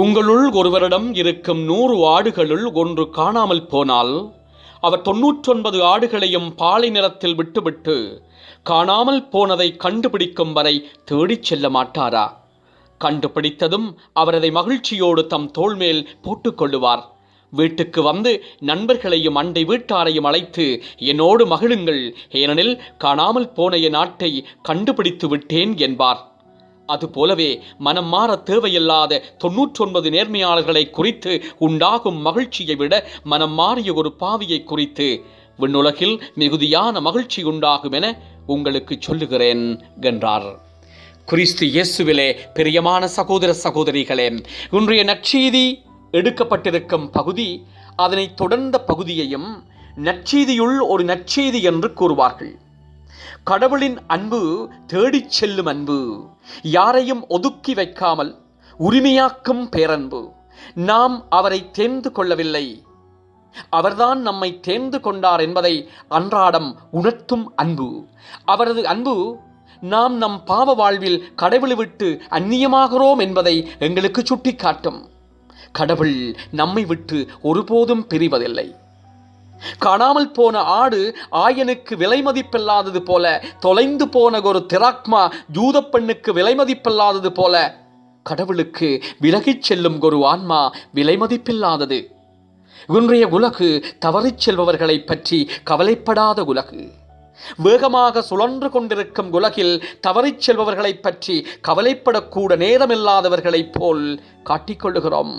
உங்களுள் ஒருவரிடம் இருக்கும் நூறு ஆடுகளுள் ஒன்று காணாமல் போனால் அவர் தொன்னூற்றொன்பது ஆடுகளையும் பாலை நிறத்தில் விட்டுவிட்டு காணாமல் போனதை கண்டுபிடிக்கும் வரை தேடிச் செல்ல மாட்டாரா? கண்டுபிடித்ததும் அவரதை மகிழ்ச்சியோடு தம் தோள்மேல் போட்டுக்கொள்ளுவார் வீட்டுக்கு வந்து நண்பர்களையும் அண்டை வீட்டாரையும் அழைத்து என்னோடு மகிழுங்கள். ஏனெனில் காணாமல் போன என் நாட்டை கண்டுபிடித்து விட்டேன் என்பார். அதுபோலவே மனம் மாற தேவையில்லாத தொன்னூற்றொன்பது நேர்மையாளர்களை குறித்து உண்டாகும் மகிழ்ச்சியை விட மனம் மாறிய ஒரு பாவியை குறித்து விண்ணுலகில் மிகுதியான மகிழ்ச்சி உண்டாகும் என உங்களுக்கு சொல்லுகிறேன் என்றார். கிறிஸ்து இயேசுவிலே பிரியமான சகோதர சகோதரிகளே இன்றைய நற்செய்தி எடுக்கப்பட்டிருக்கும் பகுதி அதனை தொடர்ந்த பகுதியையும் நற்செய்தியுள் ஒரு நற்செய்தி என்று கூறுவார்கள். கடவுளின் அன்பு தேடிச் செல்லும் அன்பு யாரையும் ஒதுக்கி வைக்காமல் உரிமையாக்கும் பேரன்பு. நாம் அவரை தேர்ந்து கொள்ளவில்லை. அவர்தான் நம்மை தேர்ந்து கொண்டார் என்பதை அன்றாடம் உணர்த்தும் அன்பு. அவரது அன்பு நாம் நம் பாவ வாழ்வில் கடவுளை விட்டு அந்நியமாகிறோம் என்பதை எங்களுக்கு சுட்டிக்காட்டும். கடவுள் நம்மை விட்டு ஒருபோதும் பிரிவதில்லை. காணாமல் போன ஆடு ஆயனுக்கு விலை மதிப்பில்லாதது போல தொலைந்து போன ஒரு திராக்மா ஜூத பெண்ணுக்கு விலை மதிப்பில்லாதது போல கடவுளுக்கு விலகிச் செல்லும் ஒரு ஆன்மா விலை மதிப்பில்லாதது இன்றைய உலகு தவறிச் செல்பவர்களை பற்றி கவலைப்படாத உலகு. வேகமாக சுழன்று கொண்டிருக்கும் உலகில் தவறிச் செல்பவர்களை பற்றி கவலைப்படக்கூட நேரமில்லாதவர்களைப் போல் காட்டிக்கொள்ளுகிறோம்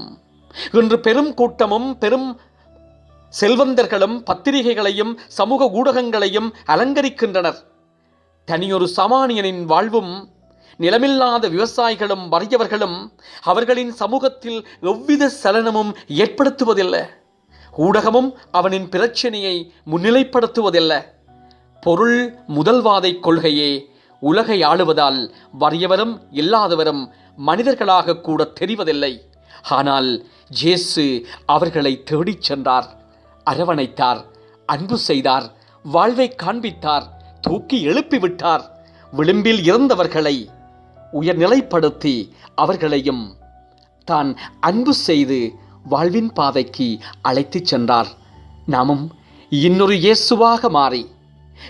இன்று பெரும் கூட்டமும் பெரும் செல்வந்தர்களும் பத்திரிகைகளையும் சமூக ஊடகங்களையும் அலங்கரிக்கின்றனர். தனியொரு சாமானியனின் வாழ்வும் நிலமில்லாத விவசாயிகளும் வறியவர்களும் அவர்களின் சமூகத்தில் எவ்வித சலனமும் ஏற்படுத்துவதில்லை. ஊடகமும் அவனின் பிரச்சனையை முன்னிலைப்படுத்துவதில்லை. பொருள் முதல்வாதை கொள்கையே உலகை ஆளுவதால் வறியவரும் இல்லாதவரும் மனிதர்களாக கூட தெரிவதில்லை. ஆனால் ஜேசு அவர்களை தேடிச் சென்றார். அரவணைத்தார் அன்பு செய்தார் வாழ்வை காண்பித்தார் தூக்கி எழுப்பிவிட்டார் விளிம்பில் இருந்தவர்களை உயர்நிலைப்படுத்தி அவர்களையும் தான் அன்பு செய்து வாழ்வின் பாதைக்கு அழைத்துச் சென்றார். நாமும் இன்னொரு இயேசுவாக மாறி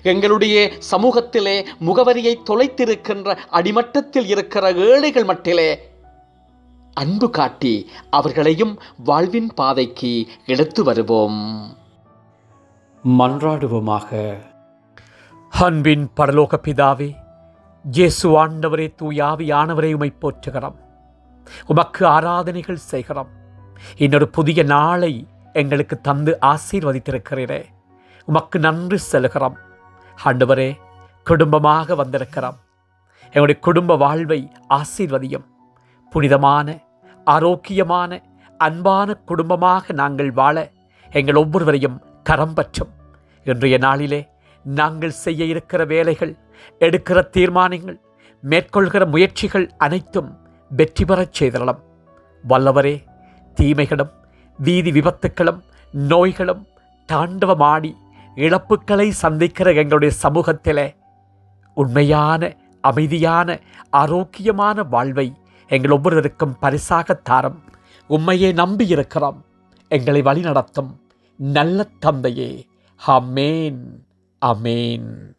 எங்களுடைய சமூகத்திலே முகவரியை தொலைத்திருக்கின்ற அடிமட்டத்தில் இருக்கிற ஏழைகள் மட்டிலே அன்பு காட்டி அவர்களையும் வாழ்வின் பாதைக்கு எடுத்து வருவோம். மன்றாடுவோமாக. அன்பின் பரலோக பிதாவே இயேசு ஆண்டவரே தூயாவியானவரே உமை போற்றுகிறோம். உமக்கு ஆராதனைகள் செய்கிறோம். இன்னொரு புதிய நாளை எங்களுக்கு தந்து ஆசீர்வதித்திருக்கிறீரே. உமக்கு நன்றி செலுகிறோம். ஆண்டவரே குடும்பமாக வந்திருக்கிறோம். எங்களுடைய குடும்ப வாழ்வை ஆசீர்வதியும். புனிதமான ஆரோக்கியமான அன்பான குடும்பமாக நாங்கள் வாழ எங்கள் ஒவ்வொருவரையும் கரம் பற்றும். இன்றைய நாளிலே நாங்கள் செய்ய இருக்கிற வேலைகள் எடுக்கிற தீர்மானங்கள் மேற்கொள்கிற முயற்சிகள் அனைத்தும் வெற்றி பெறச் செய்தரலாம் வல்லவரே தீமைகளும் வீதி விபத்துக்களும் நோய்களும் தாண்டவமாடி இழப்புக்களை சந்திக்கிற எங்களுடைய சமூகத்தில் உண்மையான அமைதியான ஆரோக்கியமான வாழ்வை எங்கள் ஒவ்வொருவருக்கும் பரிசாக தாரம். உம்மையே நம்பியிருக்கிறோம். எங்களை வழிநடத்தும் நல்ல தந்தையே. அமேன் அமேன்